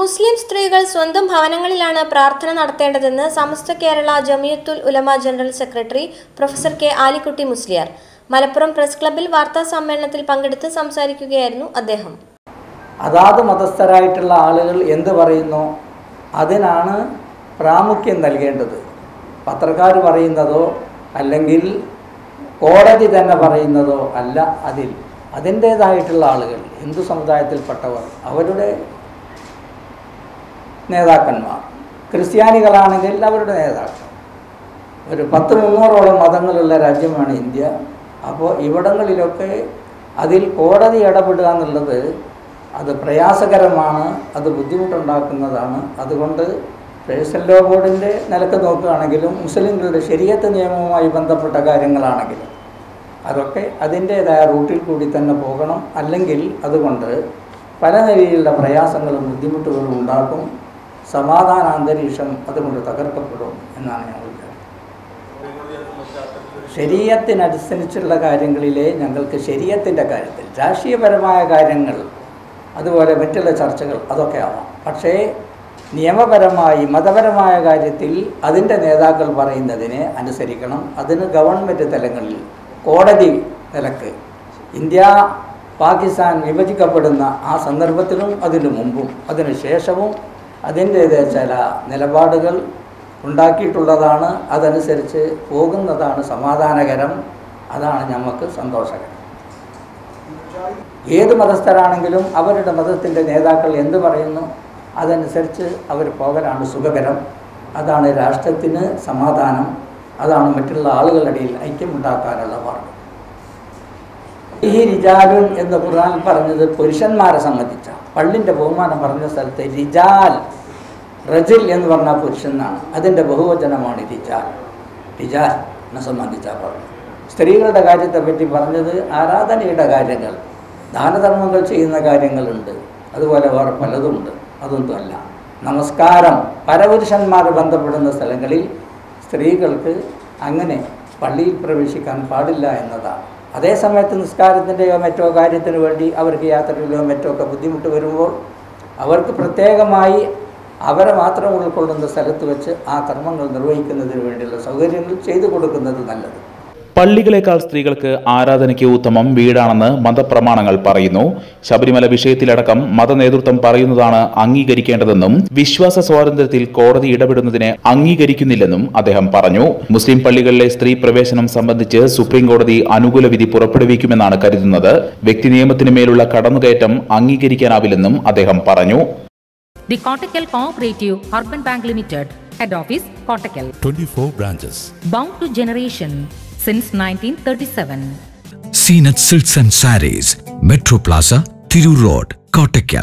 മുസ്ലിം സ്ത്രീകൾ സ്വന്തം ഭവനങ്ങളിലാണ് പ്രാർത്ഥന നടത്തേണ്ടതെന്ന് Samastha Kerala Jamiyyathul Ulama general secretary professor K Alikutty Musliyar. Malappuram press ക്ലബിൽ വാർത്താ സമ്മേളനത്തിൽ പങ്കെടുത്ത് സംസാരിക്കുകയായിരുന്നു അദ്ദേഹം. അതാത് മതസ്ഥരായിട്ടുള്ള ആളുകൾ എന്ത് പറയുന്നു? അതിനാണ് പ്രാമുഖ്യം നൽകേണ്ടത്. പത്രക്കാർ പറയുന്നതോ അല്ലെങ്കിൽ കോടതി തന്നെ പറയുന്നതോ അല്ല അതിൽ. അതിന്റേതായിട്ടുള്ള ആളുകൾ ഹിന്ദു സമുദായത്തിൽപ്പെട്ടവർ അവരുടെ നേതാക്കന്മാർ. ക്രിസ്ത്യാനികളാണെങ്കിൽ അവരുടെ നേതാക്കൾ. ഒരു പത്ത് മുന്നൂറോളം മതങ്ങളുള്ള രാജ്യമാണ് ഇന്ത്യ. അപ്പോൾ ഇവിടങ്ങളിലൊക്കെ അതിൽ കോടതി ഇടപെടുക എന്നുള്ളത് അത് പ്രയാസകരമാണ് അത് ബുദ്ധിമുട്ടുണ്ടാക്കുന്നതാണ്. അതുകൊണ്ട് പേഴ്സൺ ലോ ബോർഡിന്റെ നിലയ്ക്ക് നോക്കുകയാണെങ്കിലും മുസ്ലിങ്ങളുടെ ശരിയത്ത് നിയമവുമായി ബന്ധപ്പെട്ട കാര്യങ്ങളാണെങ്കിലും അതൊക്കെ അതിന്റേതായ റൂട്ടിൽ കൂടി തന്നെ പോകണം. അല്ലെങ്കിൽ അതുകൊണ്ട് പല നിലയിലുള്ള പ്രയാസങ്ങളും ബുദ്ധിമുട്ടുകളും ഉണ്ടാക്കും. സമാധാന അന്തരീക്ഷം അതുകൊണ്ട് തകർക്കപ്പെടും എന്നാണ് ഞങ്ങൾ ശരീരത്തിനനുസരിച്ചുള്ള കാര്യങ്ങളിലെ ഞങ്ങൾക്ക് ശരീരത്തിന്റെ കാര്യത്തിൽ രാഷ്ട്രീയപരമായ കാര്യങ്ങൾ അതുപോലെ മറ്റുള്ള ചർച്ചകൾ അതൊക്കെ ആവാം. പക്ഷേ നിയമപരമായി മതപരമായ കാര്യത്തിൽ അതിന്റെ നേതാക്കൾ പറയുന്നതിനെ അനുസരിക്കണം. അതിന് ഗവൺമെന്റ് തലങ്ങളിൽ കോടതി നിലയ്ക്ക് ഇന്ത്യ പാകിസ്ഥാൻ വിഭജിക്കപ്പെടുന്ന ആ സന്ദർഭത്തിലും അതിനു മുമ്പും അതിനു ശേഷവും അതിന്റേതായ ചില നിലപാടുകൾ ഉണ്ടാക്കിയിട്ടുള്ളതാണ് അതനുസരിച്ച് പോകുന്നതാണ് സമാധാനകരം. അതാണ് നമുക്ക് സന്തോഷകരം. ഏത് മതസ്ഥരാണെങ്കിലും അവരുടെ മതത്തിന്റെ നേതാക്കൾ എന്ത് പറയുന്നു അതനുസരിച്ച് അവർ പോകലാണ് സുഖകരം. അതാണ് രാഷ്ട്രത്തിന് സമാധാനം. അതാണ് മറ്റുള്ള ആളുകളുടെ ഇടയിൽ ഐക്യമുണ്ടാക്കാനുള്ള മാർഗം. ഈ റിജാലുൻ എന്ന് ഖുർആൻ പറഞ്ഞത് പുരുഷന്മാരെ സംബന്ധിച്ച പള്ളിന്റെ ബഹുമാനം പറഞ്ഞ സ്ഥലത്ത് റിജാൽ റജിൽ എന്ന് പറഞ്ഞ പുരുഷൻ എന്നാണ്. അതിന്റെ ബഹുവചനമാണ് റിജാൽ റിജാൽ എന്നെ സംബന്ധിച്ചാൽ പറഞ്ഞു സ്ത്രീകളുടെ കാര്യത്തെ പറ്റി പറഞ്ഞത് ആരാധനയുടെ കാര്യങ്ങൾ. ദാനധർമ്മങ്ങൾ ചെയ്യുന്ന കാര്യങ്ങളുണ്ട്. അതുപോലെ വേറെ പലതുമുണ്ട്. അതൊന്നുമല്ല. നമസ്കാരം. പരപുരുഷന്മാർ ബന്ധപ്പെടുന്ന സ്ഥലങ്ങളിൽ സ്ത്രീകൾക്ക് അങ്ങനെ പള്ളിയിൽ പ്രവേശിക്കാൻ പാടില്ല എന്നതാണ്. അതേ സമയത്ത് നിസ്കാരത്തിന്റെയോ മറ്റോ കാര്യത്തിന് വേണ്ടി അവർക്ക് യാത്രയിലോ മറ്റോ ഒക്കെ ബുദ്ധിമുട്ട് വരുമ്പോൾ അവർക്ക് പ്രത്യേകമായി അവരെ മാത്രം ഉൾക്കൊള്ളുന്ന സ്ഥലത്ത് വെച്ച് ആ കർമ്മങ്ങൾ നിർവഹിക്കുന്നതിന് വേണ്ടിയുള്ള സൗകര്യങ്ങൾ ചെയ്തു കൊടുക്കുന്നത് നല്ലത്. പള്ളികളെക്കാൾ സ്ത്രീകൾക്ക് ആരാധനയ്ക്ക് ഉത്തമം വീടാണെന്ന് മതപ്രമാണങ്ങൾ പറയുന്നു. ശബരിമല വിഷയത്തിലടക്കം മതനേതൃത്വം പറയുന്നതാണ് അംഗീകരിക്കേണ്ടതെന്നും വിശ്വാസ സ്വാതന്ത്ര്യത്തിൽ കോടതി ഇടപെടുന്നതിനെ അംഗീകരിക്കുന്നില്ലെന്നും അദ്ദേഹം പറഞ്ഞു. മുസ്ലിം പള്ളികളിലെ സ്ത്രീ പ്രവേശനം സംബന്ധിച്ച് സുപ്രീം കോടതി അനുകൂല വിധി പുറപ്പെടുവിക്കുമെന്നാണ് കരുതുന്നത്. വ്യക്തി നിയമത്തിന് മേലുള്ള കടന്നുകയറ്റം അംഗീകരിക്കാനാവില്ലെന്നും അദ്ദേഹം പറഞ്ഞു. The Kottakkal Cooperative Urban Bank Limited, Head Office, Kottakkal. 24 branches. Bound to generation since 1937. Seen at Silts and Saris, Metro Plaza, Thiru Road, Kottakal.